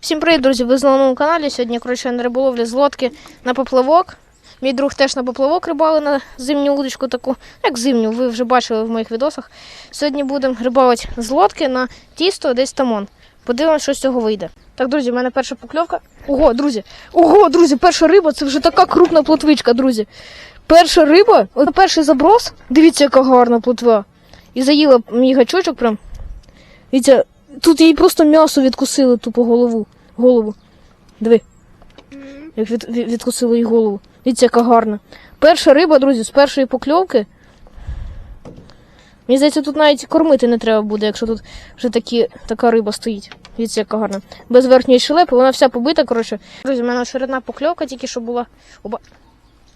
Всім привіт, друзі! Ви знову на моєму каналі. Сьогодні коротше на риболовлі з лодки на поплавок. Мій друг теж на поплавок рибали на зимню удочку таку, як зимню, ви вже бачили в моїх відосах. Сьогодні будемо рибалити з лодки на тісто десь тамон. Подивимось, що з цього вийде. Так, друзі, в мене перша покльовка. Ого, друзі! Ого, друзі, перша риба це вже така крупна плотвичка, друзі. Перша риба, от перший заброс. Дивіться, яка гарна плотва. І заїла мій гачочок прям. Дивіться, тут їй просто м'ясо відкусили тупо голову. голову. Диви. Як від, від, відкусили їй голову. Дивіться, яка гарна. Перша риба, друзі, з першої покльовки. Мені здається, тут навіть кормити не треба буде, якщо тут вже такі, така риба стоїть. Дивіться, яка гарна. Без верхньої шелепи, вона вся побита, коротше. Друзі, в мене очередна покльовка тільки що була. Оба.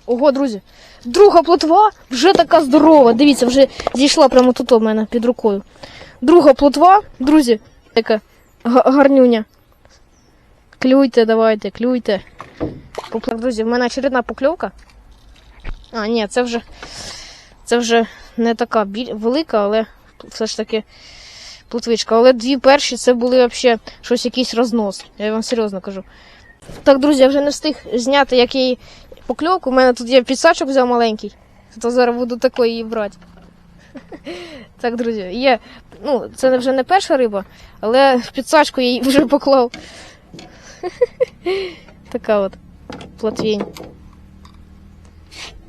Ого, друзі. Друга плотва вже така здорова. Дивіться, вже зійшла прямо тут у мене під рукою. Друга плотва, друзі, така гарнюня. Клюйте, давайте, клюйте. Поплав, друзі, в мене очередна покльовка. А, ні, це вже. Це вже не така велика, але все ж таки плотвичка. Але дві перші це були взагалі щось якийсь рознос. Я вам серйозно кажу. Так, друзі, я вже не встиг зняти, як я покльовку. У мене тут є підсачок взяв маленький. То зараз буду такої її брати. Так, друзі, є. Ну, це вже не перша риба, але в підсачку я її вже поклав. Така от плотвінь.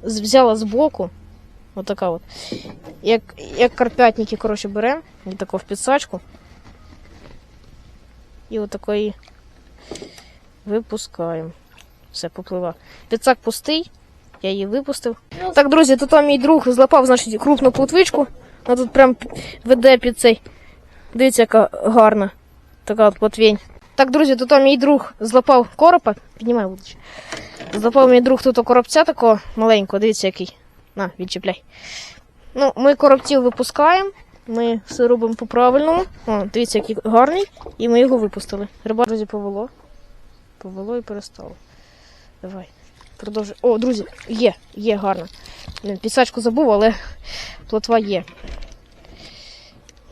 З- Взяла збоку. Отака от. Як, як карпятники, коротше, беремо. І тако в підсачку. І отакої випускаємо. Все, поплила. Підсак пустий. Я її випустив. Так, друзі, тут там мій друг злапав, значить, крупну плотвичку. Вона тут прям веде під цей. Дивіться, яка гарна. Така от плотвінь. Так, друзі, тут там мій друг злапав коропа. Піднімай вулич. Злапав мій друг тут коробця такого маленького, дивіться який. На, відчіпляй. Ну, ми коробців випускаємо. Ми все робимо по-правильному. О, дивіться, який гарний. І ми його випустили. Риба, друзі, повело. Повело і перестало. Давай. Продовжуй. О, друзі, є, є гарно. Пісачку забув, але плотва є.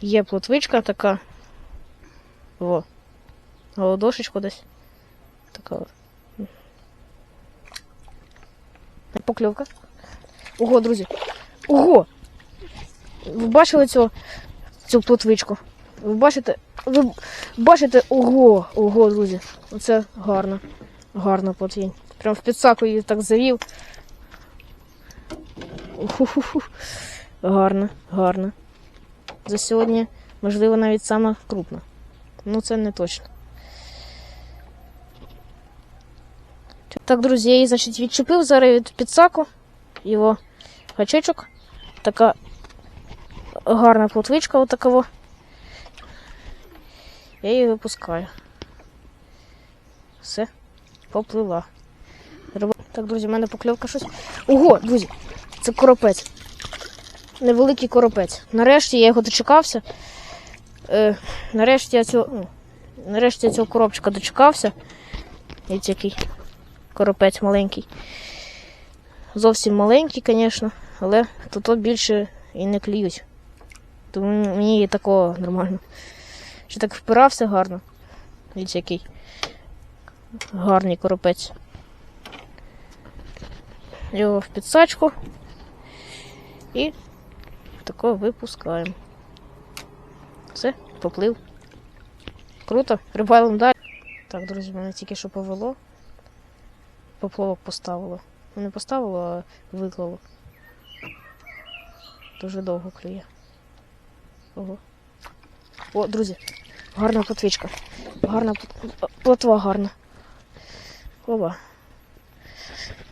Є плотвичка така. Во. Голодошечку десь. Така. Покльовка. Ого, друзі. Ого! Ви бачили цю, цю плотвичку? Ви бачите? Ви бачите? Ого! Ого, друзі. Оце гарно. Гарна плотвінь. Прям в підсаку її так завів. Уху-ху-ху. Гарно, гарно. За сьогодні, можливо, навіть сама крупна. Ну, це не точно. Так, друзі, я її, значить, відчепив зараз від підсаку. Його гачечок. Така гарна плотвичка отакова. Я її випускаю. Все, поплила. Так, друзі, в мене покльовка щось. Ого, друзі, це коропець. Невеликий коропець. Нарешті я його дочекався. Е, нарешті я цього. ну, Нарешті я цього коробчика дочекався. Ось який коропець маленький. Зовсім маленький, звісно, але тут більше і не клюють. Тому мені і такого нормально. Ще так впирався гарно. Дивіться, який гарний коропець. Його в підсачку і тако випускаємо. Все, поплив. Круто, рибалимо далі. Так, друзі, мене тільки що повело. Поплавок поставило. Ну, Не поставило, а виклало. Дуже довго клює. Ого. О, друзі, гарна плотвичка. Гарна плотва гарна. Оба.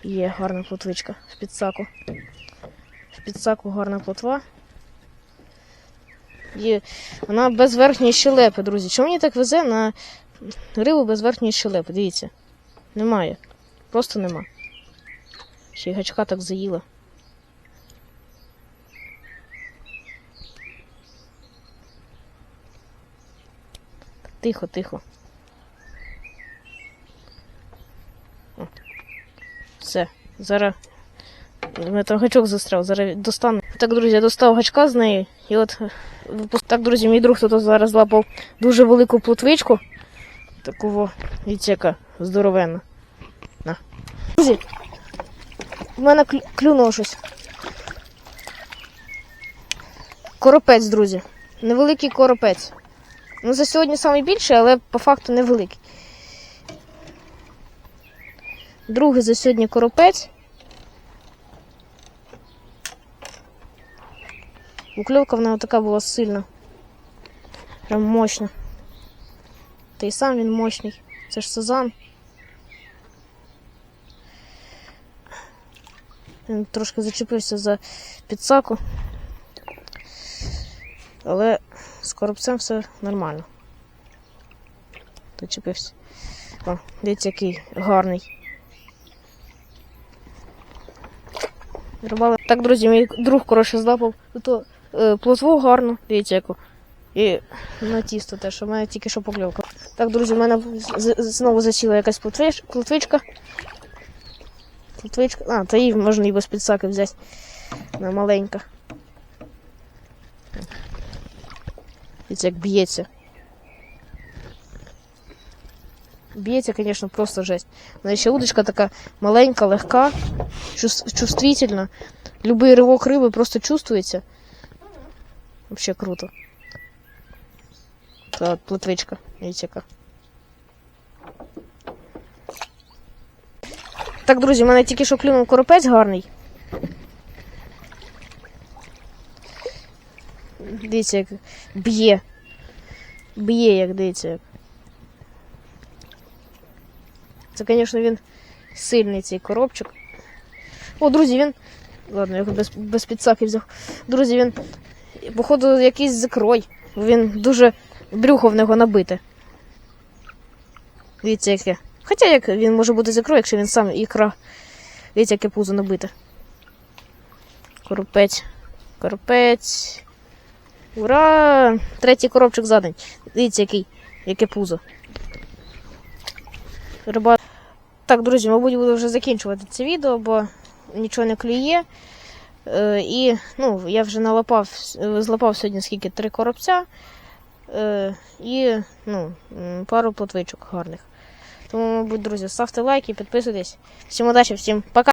Є гарна плотвичка в підсаку. В підсаку гарна плотва. Є. Вона без верхньої щелепи, друзі. Чому мені так везе на рибу без верхньої щелепи? Дивіться. Немає. Просто нема. Ще й гачка так заїла. Тихо, тихо. О. Все, зараз. Мене там гачок застряв, зараз достану. Так, друзі, я достав гачка з неї. І от так, друзі, мій друг тут зараз злапав дуже велику плотвичку. Такого яка здоровенна. На. Друзі, в мене клюнуло щось. Коропець, друзі. Невеликий коропець. Ну, за сьогодні найбільший, але по факту невеликий. Другий за сьогодні коропець. Укльовка в нього така була сильна. Прям мощна. Та й сам він мощний. Це ж сазан. Він трошки зачепився за підсаку. Але з коробцем все нормально. Зачепився. О, дивіться, який гарний. Рибали. Так, друзі, мій друг коротше здапав то е, плотву гарну, дивіться яку. І на тісто теж, у мене тільки що покльовка. Так, друзі, у мене знову засіла якась плотвич, плотвичка. Плотвичка. А, то її можна і без підсаки взяти. Вона маленька. Дивіться, як б'ється. Б'ється, звісно, просто жесть. Ще удочка така маленька, легка, чувствительна. Любий ривок риби просто чувствується. Вообще круто. Та плотвичка, яка. Так, друзі, в мене тільки що клюнув коропець гарний. Дивіться, як б'є. Б'є, як дивіться. Як. Це, звісно, він сильний цей коробчик. О, друзі, він. Ладно, його без, без підсаки взяв. Друзі, він. Походу, якийсь закрой. Він дуже брюхо в нього набите. Дивіться, яке. Хоча як він може бути закрой, якщо він сам ікра. Дивіться, яке пузо набите. Коропець. Коропець. Ура! Третій коробчик за день. Дивіться, який, яке пузо. Риба. Так, друзі, мабуть, буду вже закінчувати це відео, бо нічого не клює. Е, і ну, я вже налапав, злапав сьогодні скільки три коробця е, і ну, пару плотвичок гарних. Тому, мабуть, друзі, ставте лайки, підписуйтесь. Всім удачі, всім пока!